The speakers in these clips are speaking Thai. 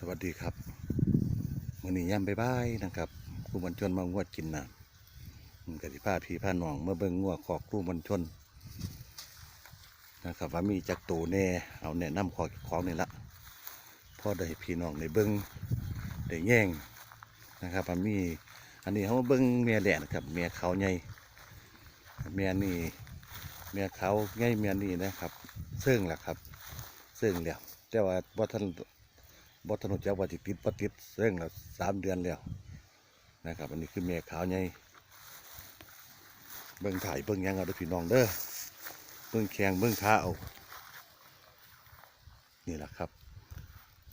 สวัสดีครับมื้อนี้ย่ำบายๆนะครับครูบรรชนมางวดกินน้ำอืมกติผ้าพี่ผ้าหนองเมื่อเบิ่งงัวขอกครูบรรชนนะครับ ว่ามีจักตูแน่เอาแนะนำขอของนี่ละพ่อได้พี่น้องในเบิ่งได้แย่งนะครับว่ามีอันนี้เขามาเบิ่งแม่แหล่นะครับแม่เขาใหญ่แม่นี่แม่เขาใหญ่แม่นี่นะครับเสื่งแหละครับเสื่งแล้วแต่ว่าบ่ทัน บทนุจักว่าติติดปติดเร่งแล้วสามเดือนแล้วนะครับ อันนี้คือแม่ขาวใหญ่เบิ่งถ่ายเบิ่งยังเอาด้อพี่น้องเด้อเบิ่งแขงเบิ่งขาเอานี่แหละครับ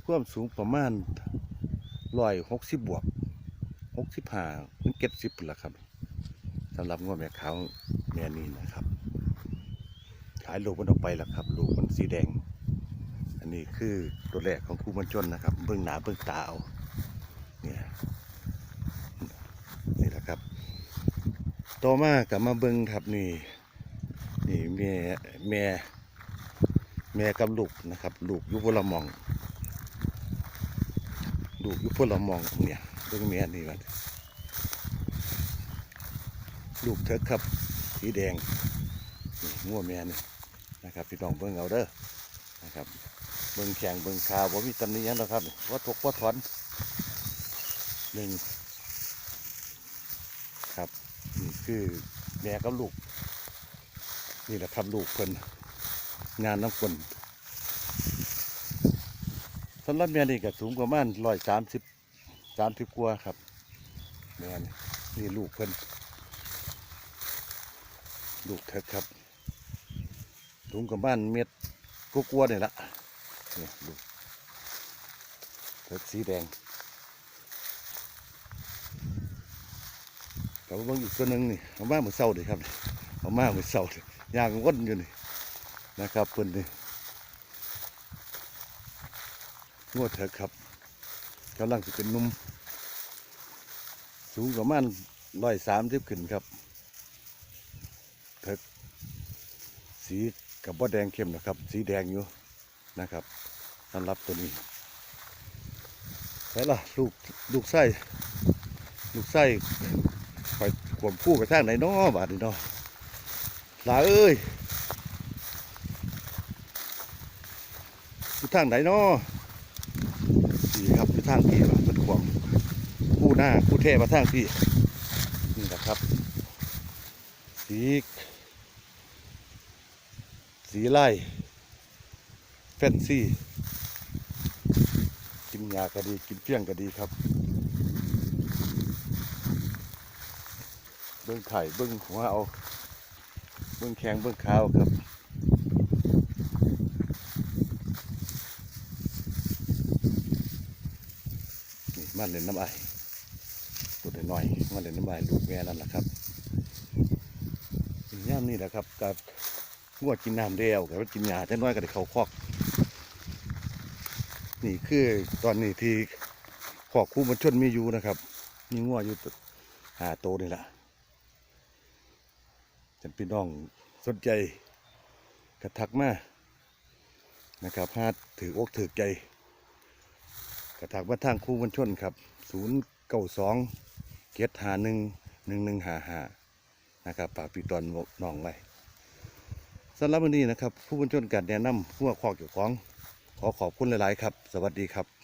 ความสูงประมาณร้อยหกสิบบวกหกสิบห้าถึงเจ็ดสิบละครับสำหรับงวดแม่ขาวแม่นี่นะครับ ขายลูกมันออกไปแล้วครับ ลูกมันสีแดง อันนี้คือตัวแรกของครูบรรจนนะครับเบื้องหนาเบื้องตาเอาเนี่ยนี่แหละครับ ต่อมากับมาเบิ้องครับนี่นี่แม่แม่แม่กับลูกนะครับ ลูกยุพลหมอง ลูกยุพลหมองเนี่ยเบิ้งแม่นี่มันลูกเถกครับสีแดงนี่งัวแม่นี่นะครับพี่น้องเบิ้องเอาเด้อนะครับ เบิ่งแข่งเบิ่งขาวว่ามีตำหนิหยังหรอกครับว่าทกว่าถอนหนึ่งครับนี่คือแม่กับลูก นี่แหละครับลูกเพิ่นงานน้ำฝนสำหรับแม่นี่ก็สูงประมาณร้อยสามสิบสามสิบกว่าครับแม่นี่นี่ลูกเพิ่นลูกเธอครับสูงประมาณเม็ดกลัวาๆนี่ละ นี่ยดูเล็สีแดงแต่ว่าบางอีกตัวหนึ่งนี่เอามาเหมือนเศร้าเลยครับเอามาเหมือนเศร้าเลยยางวนอยู่นี่นะครับเพิ่อนนี่งวดเถอะครับกำลังจะเป็นนุ่มสูงประมาณร้อยสามสิบขึ้นครับเถอะสีกับบ่แดงเข้มนะครับ สีแดงอยู่ นะครับสำหรับตัวนี้แล้วล่ะลูกลูกไส้ลูกไส้ไปขวมคู่ไปทางไหนน้อบาดนี้เนาะหลาเอ้ยอยู่ทางไหนน้อนี่ครับอยู่ทางพี่ล่ะเป็นขวมคู่หน้าคู่เทมาทางพี่นี่แหละครับ สี สีไล่ แฟนซี่ กินยาก็ดีกินเพี้ยงก็ดีครับ เบิ้องไข่เบิ้องหัวเอา เบิ้องแข็งเบิ้องขาวครับมันเล่นน้ำไอตัวน้อยมันเล่นน้ำไอลูกแม่นั่นแหละครับย่ามนี่แหละครับกับงวดกินน้ำเดียวกับกินยาจะน้อยก็ได้เขาคอก นี่คือตอนนี้ที่ขอกคู่บนชนมีอยู่นะครับ มีงัวอยู่หาโตนี่แหละฉันพี่น้องสนใจกระทักมานะครับหาถืออกถือใจ กระทักมาทางคู่บนชนครับศูนย์เก้าสองเกียรหาหนึ่งหนึ่งหนึ่งหาหานะครับฝากพี่ตอนน้องไว้สำหรับวันนี้นะครับ ผู้บรรชนการแนะนำผู้ว่าคอกเกี่ยวของ ขอขอบคุณหลาย ๆ ครับ สวัสดีครับ